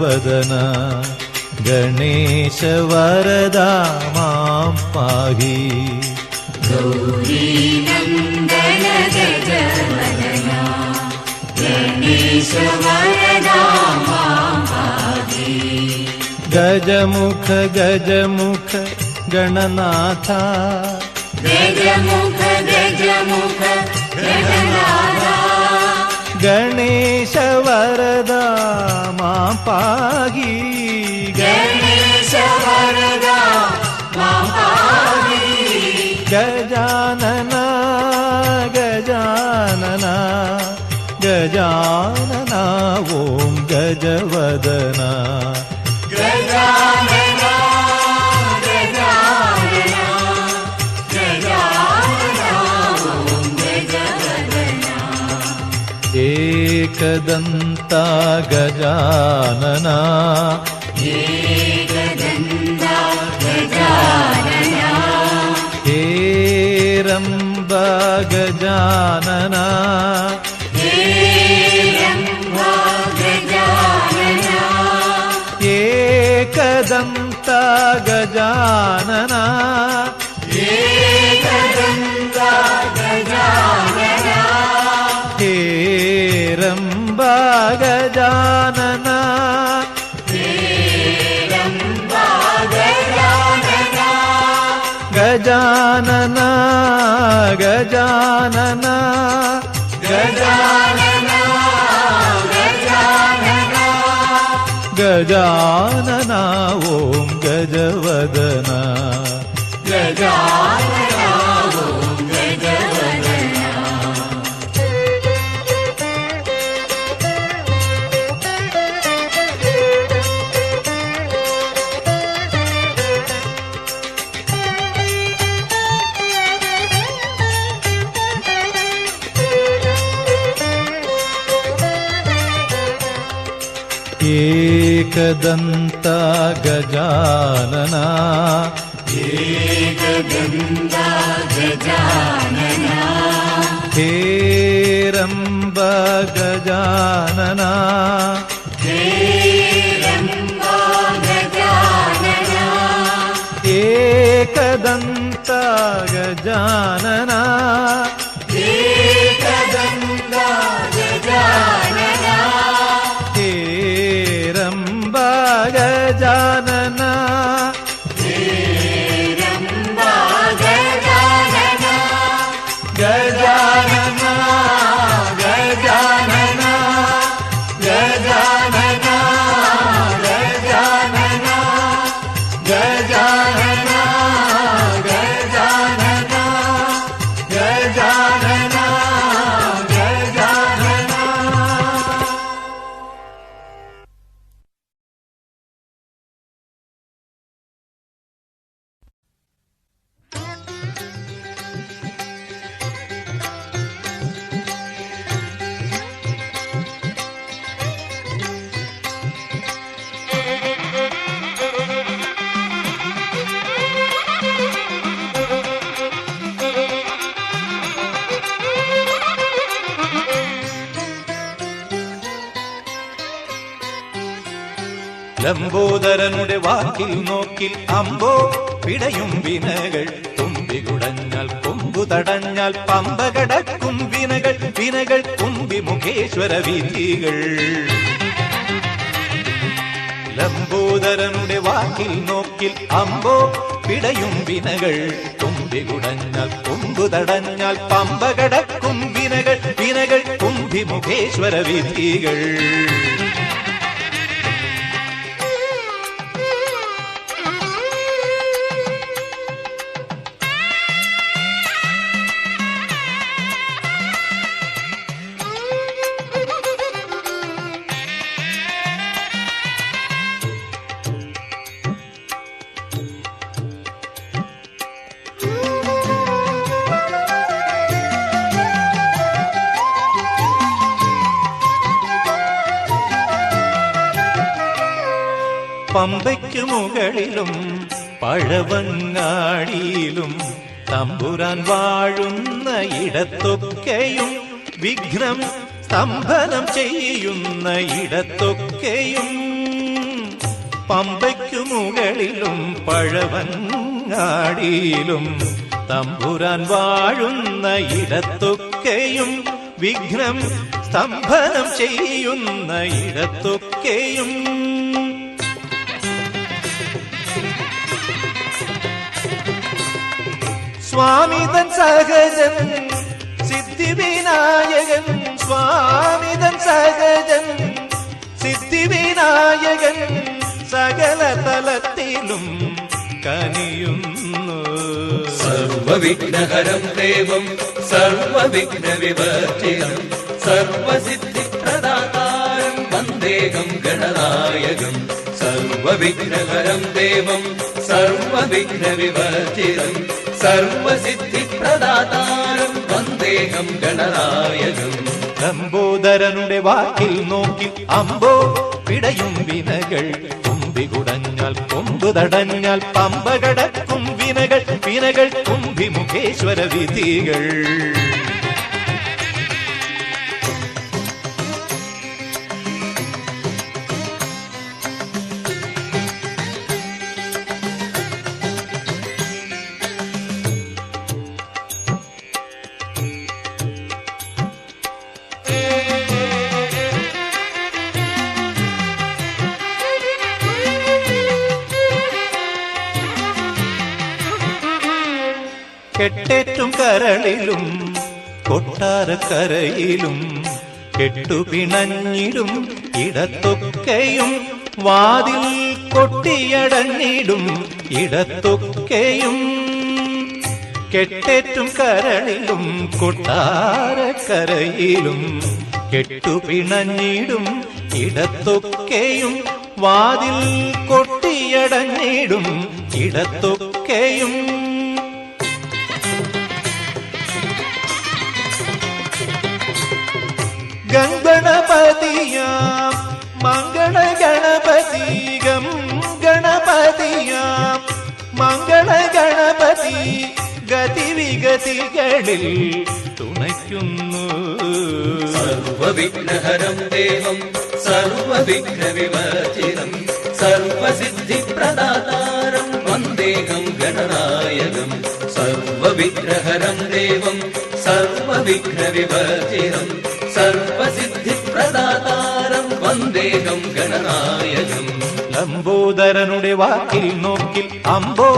वदन। गणेश वरदा मां पाहि। गौरी नन्दन गजवदना गणेश वरदा मां पाहि। गजमुख गजमुख गणनाथा। गजमुख गजमुख गण गणेशवरदा मा पाहि गणेशवरदा मा पाहि गजानना गजानना गजानना ॐ गजवदना एकदन्ता गजानना हेरम्ब गजानना एकदन्ता गजानना ಗಜಾನನ ಗಜಾನನ ಗಜಾನನ ಗಜಾನನ ಗಜಾನನ ಓಂ ಗಜವ एकदन्त गजानना एकदन्ता गजानना हेरम्ब गजानना एकदन्ता गजानना ലംബോദരനുടെ വാക്കിൽ നോക്കിൽ അമ്പോ പിടയും വിനകൾ തുമ്പി തുമ്പികുടഞ്ഞാൽ കൊമ്പു തടഞ്ഞാൽ പമ്പ കടക്കും വിനകൾ വിനകൾ കുമ്പി മുഖേശ്വര വിധികൾ ലംബോദരനുടെ വാക്കിൽ നോക്കിൽ അമ്പോ പിടയും വിനകൾ തുമ്പി കുടഞ്ഞാൽ കൊമ്പു തടഞ്ഞാൽ പമ്പ കടക്കും വിനകൾ വിനകൾ കുമ്പി മുഖേശ്വര വിധികൾ മുകളിലും പഴവങ്ങാടിയിലും തമ്പുരാൻ വാഴുന്ന ഇടത്തൊക്കെയും വിഘ്നം സ്തംഭനം ചെയ്യുന്ന ഇടത്തൊക്കെയും പമ്പയ്ക്കു മുകളിലും പഴവങ്ങാടിയിലും തമ്പുരാൻ വാഴുന്ന ഇടത്തൊക്കെയും വിഘ്നം സ്തംഭനം ചെയ്യുന്ന ഇടത്തൊക്കെയും. സ്വാമിതൻ സഹജൻ സിദ്ധി സിദ്ധിവിനായകൻ. സ്വാമിതൻ സഹജൻ സിദ്ധി വിനായകൻ സകല തലത്തിലും കനിയുന്നു. സർവവിഘ്നഹരം ദേവം സർവവിഘ്ന വിവർജിതം സർവസിദ്ധിപ്രദാതാരം വന്ദേകം ഗണനായകം. സർവവിഘ്നഹരം ദേവം സർവവിഘ്ന വിവർജിതം സർവസിദ്ധിപ്രദാതാരം വന്ദേഹം ഗണനായകം. ലംബോദരനുടെ വാക്കിൽ നോക്കി അമ്പോ പിടയും വിനകൾ. തുമ്പി കുടഞ്ഞാൽ കൊമ്പ് തടഞ്ഞാൽ പമ്പ കടക്കും വിനകൾ. വിനകൾ തുമ്പി മുഖേശ്വര വിധികൾ. കരളിലും കൊട്ടാരക്കരയിലും കെട്ടുപിണഞ്ഞിടും ഇടത്തൊക്കെയും വാതിൽ കൊട്ടിയടഞ്ഞിടും ഇടത്തൊക്കെയും കെട്ടേറ്റും കരളിലും കൊട്ടാരക്കരയിലും കെട്ടുപിണഞ്ഞിടും ഇടത്തൊക്കെയും വാതിൽ കൊട്ടിയടഞ്ഞിടും ഇടത്തൊക്കെയും ഗംഗണപതിയാം. മംഗള ഗണപതി ഗം മംഗള ഗണപതി ഗതിവിഗതികളിൽ തുണയ്ക്കുന്നു. സർവവിഘ്നഹരം ദേവം സർവവിഘ്ന വിവർജിതം സർവസിദ്ധിപ്രദാതാരം വന്ദേഹം ഗണനായകം. സർവവിഘ്നഹരം ദേവം സർവവിഘ്ന വിവർജിതം സർവസിദ്ധിപ്രദാതാരം വന്ദേഹം ഗണനായകം. ലംബോദരനുടെ വാക്കിൽ നോക്കിൽ അമ്പോ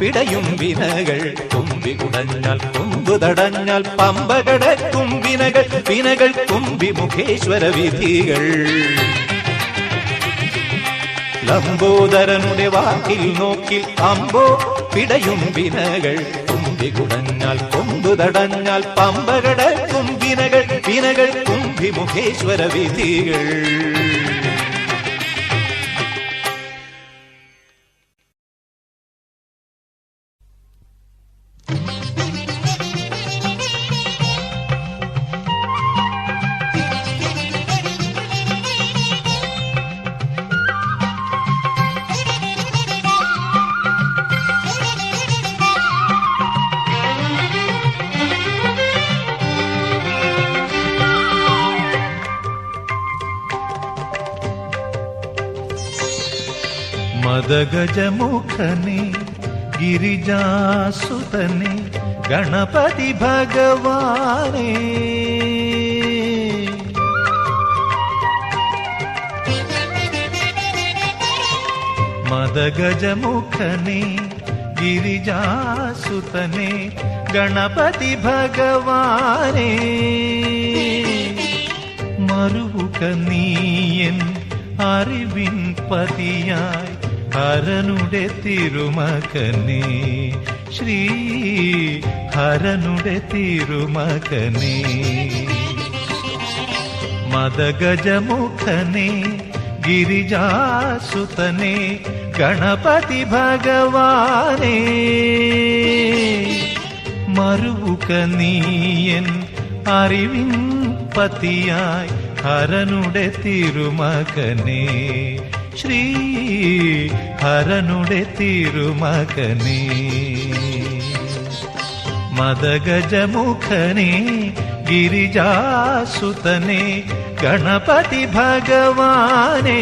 പിടയും വിനകൾ. തുമ്പി കുടഞ്ഞാൽ കൊമ്പ് തടഞ്ഞാൽ പമ്പ കടക്കും വിനകൾ വിനകൾ തുമ്പി മുഖേശ്വര വിധികൾ. ലംബോദരനുടെ വാക്കിൽ നോക്കിൽ അമ്പോ പിടയും വിനകൾ കുമ്പി കുടഞ്ഞാൽ കൊമ്പു തടഞ്ഞാൽ പമ്പ കുമ്പിനകൾ. വിനകൾ തുമ്പി മുഖേശ്വര വിധികൾ മദഗജമുഖനെ ഗിരിജാസുതനെ ഗണപതി ഭഗവാനെ. മദഗജമുഖനെ ഗിരിജാസുതനെ ഗണപതി ഭഗവാനെ. മറുവുക നീയൻ അറിവിൻ പതിയായി ഹരനുടെ തിരുമകനെ ശ്രീ ഹരനുടെ തിരുമകനെ. മദഗജമുഖനെ ഗിരിജാസുതനെ ഗണപതി ഭഗവാനെ. മറുവുക നീയൻ അറിവിൻ പതിയായി ഹരനുടെ തിരുമകനെ ശ്രീ ഹരനുടെ തിരുമകനെ മദഗജമുഖനെ ഗിരിജാസുതനെ ഗണപതി ഭഗവാനേ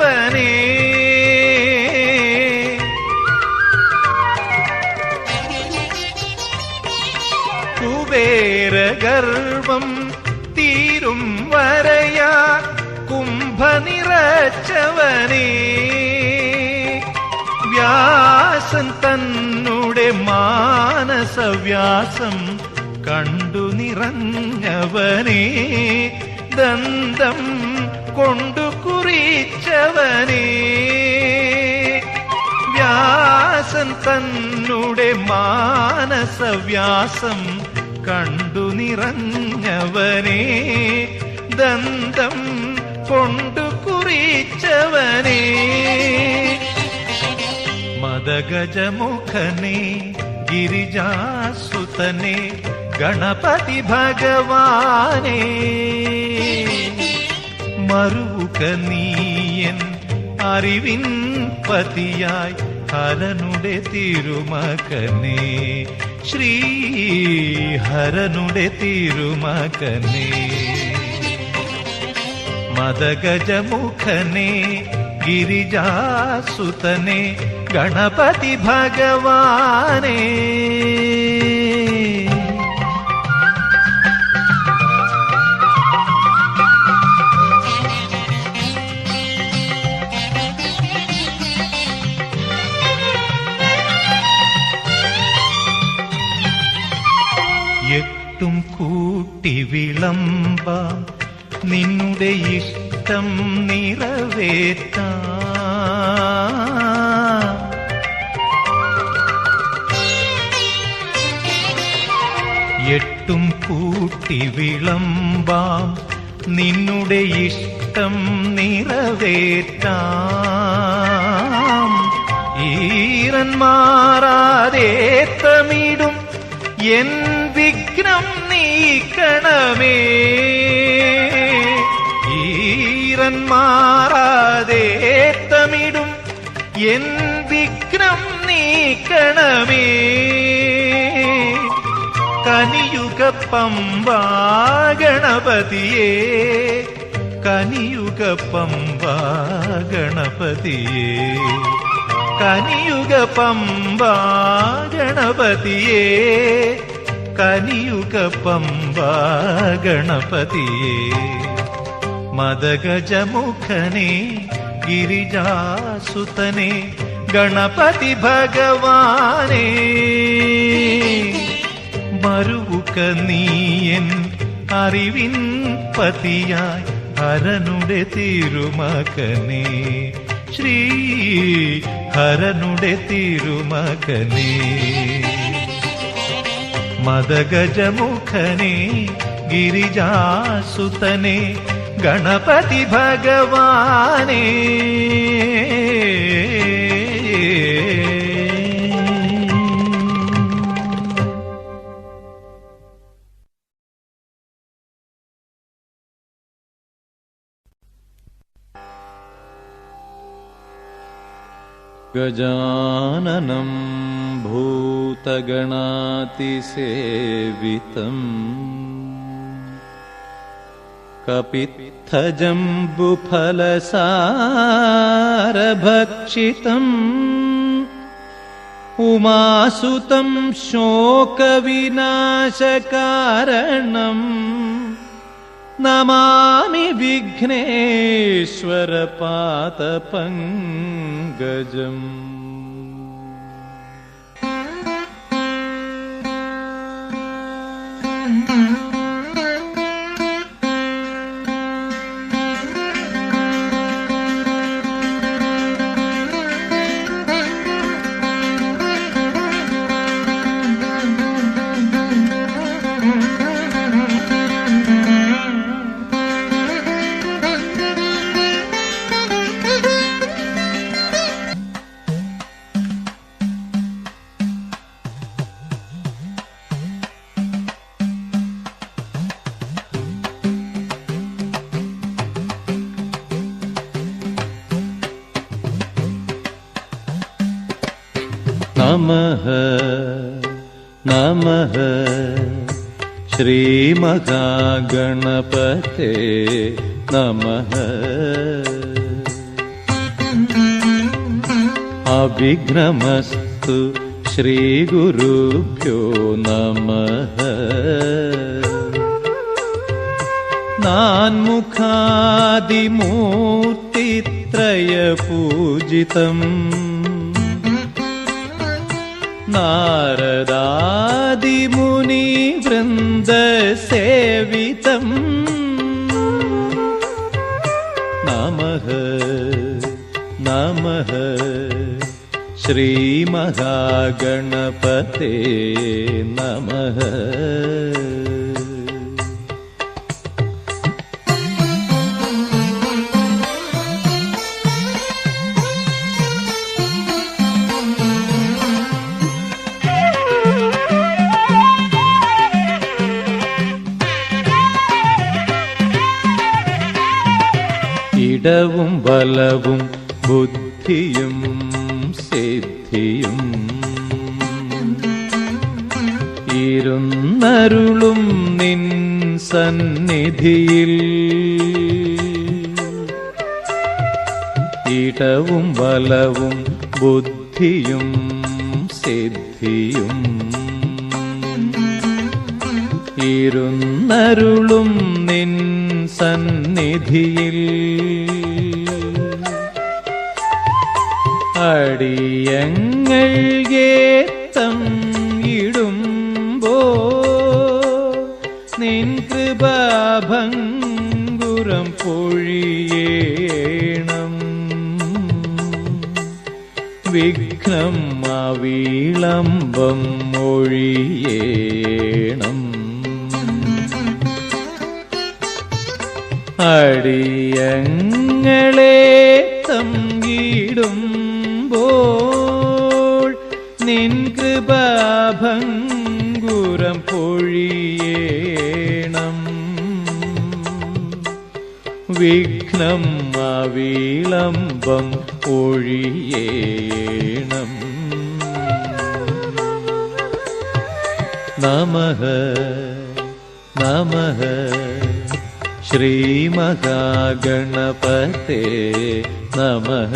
നിറച്ചവനേ കുബേരഗർവം തീരും വരയാ കുംഭ നിറച്ചവനേ. വ്യാസൻ തന്നുടെ മാനസവ്യാസം കണ്ടു നിറഞ്ഞവനേ. ദന്തം കൊണ്ടു കുറിച്ചവനേ. വ്യാസൻ തന്നുടെ മാനസവ്യാസം കണ്ടു നിറഞ്ഞവനേ. ദന്തം കൊണ്ടു കുറിച്ചവനേ. മദഗജമുഖനെ ഗിരിജാസുതനെ ഗണപതി ഭഗവാനേ. മറുക നീയൻ അറിവിൻ പതിയായി ഹരനുടെ തിരുമകനേ. ശ്രീ ഹരനുടെ തിരുമകനേ. മദഗജമുഖനേ ഗിരിജാസുതനെ ഗണപതി ഭഗവാനേ. കൂട്ടി വിളമ്പാം നിന്നുടെ ഇഷ്ടം നിറവേറ്റാം എട്ടും കൂട്ടി വിളമ്പാം നിന്നുടെ ഇഷ്ടം നിറവേറ്റാം ഈറൻ മാറാതെ തമിടും എൻ വിഘ്നം നീക്കണമേ ഈറൻ മാറാതെ തമിടും എൻ വിഘ്നം നീക്കണമേ കനിയുഗ പമ്പാ ഗണപതിയേ കനിയുഗ പമ്പാ ഗണപതിയേ കനിയുഗ പമ്പാ ഗണപതിയേ കനിയുഗ പമ്പാ ഗണപതിയേ മദഗജമുഖനെ ഗിരിജാസുതനെ ഗണപതി ഭഗവാനേ. മറുവുക നീയൻ അറിവിൻ പതിയായി ഹരനുടെ തിരുമകനെ. ശ്രീ ഹരനുടെ തിരുമകനെ. मदगजमुखने गिरिजासुतने गणपति भगवाने। गजाननं भू भूतगणातिसेवितम् कपित्थजम्बुफलसारभक्षितम्। उमासुतं शोकविनाशकारणम्। नमामि विघ्नेश्वरपातपङ्गजम् Mm-hmm. नमः नमः। श्रीमहागणपते नमः। अभिघ्नमस्तु श्रीगुरुभ्यो नमः। नान्मुखादिमूर्तित्रयपूजितम् नारदादिमुनिवृन्दसेवितम् नमः नमः श्रीमहागणपते नमः ബലവും ബുദ്ധിയും സിദ്ധിയും ഇരുന്നരുളും നിൻ സന്നിധിയിൽ. ഇടവും ബലവും ബുദ്ധിയും സിദ്ധിയും ഇരുന്നരുളും നിൻ സന്നിധിയിൽ. അടിയങ്ങൾ ഏത്തം ഇടുമ്പോ നിൻ പൊഴിയേണം. വിഘ്നം അവിളംബം മൊഴിയേണം അടിയങ്ങളെ വിഘ്നം അവീളംബം ഒഴിയേണം. നമഃ നമഃ ശ്രീമഹാഗണപതേ നമഃ.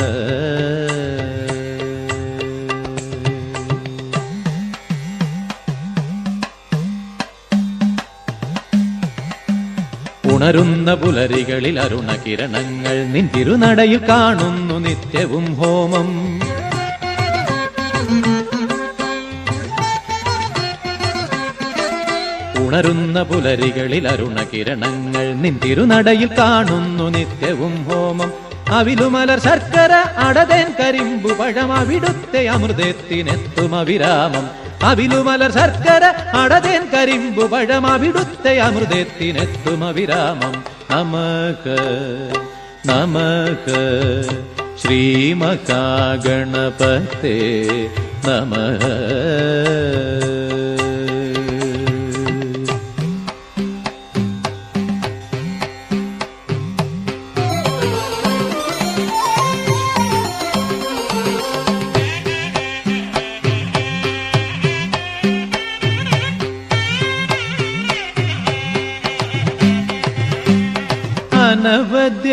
ഉണരുന്ന പുലരികളിൽ അരുണകിരണങ്ങൾ നിൻ തിരുനടയിൽ കാണുന്നു നിത്യവും ഹോമം. ഉണരുന്ന പുലരികളിൽ അരുണകിരണങ്ങൾ നിൻ തിരുനടയിൽ കാണുന്നു നിത്യവും ഹോമം. അവിലുമലർ ശർക്കര അടതേൻ കരിമ്പു പഴം അവിടുത്തെ അമൃതത്തിനെത്തും അവിരാമം അവിലുമലർ ശർക്കര അടതേൻ കരിമ്പു പഴം അവിടുത്തെ അമൃതത്തിനെത്തും അവിരാമം. നമക്ക് നമക്ക് ശ്രീമകാഗണപത്തെ നമ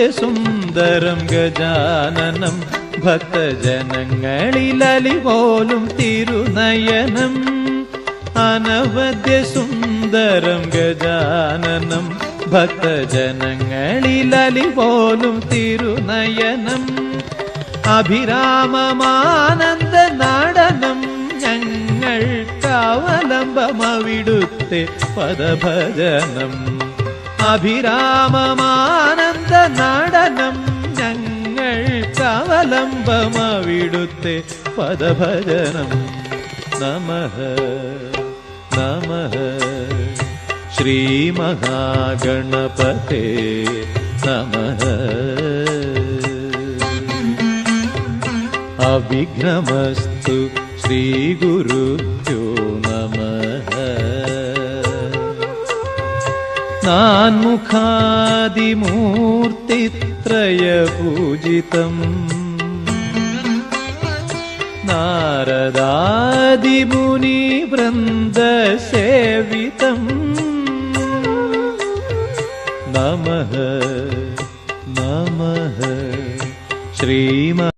സുന്ദരം ഗജാനനം ഭക്തജനങ്ങളിലലി പോലും തിരുനയനം. അനവധ്യ സുന്ദരം ഗജാനനം ഭക്തജനങ്ങളിലലി പോലും തിരുനയനം. അഭിരാമമാനന്ദ നടനം ഞങ്ങൾ കാവലംബമവിടുത്തെ പദഭജനം. അഭിരാമമാനന്ദ നടനം ഞങ്ങൾക്കവലംബമവിടുത്തെ പദഭജനം. നമഃ നമഃ. ശ്രീമഹാഗണപതേ നമഃ. അവിഘ്നമസ്തു ശ്രീഗുരുഭ്യോ नान्मुखादिमूर्तित्रयपूजितम् नारदादिमुनिवृन्दसेवितम् नमः नमः श्रीम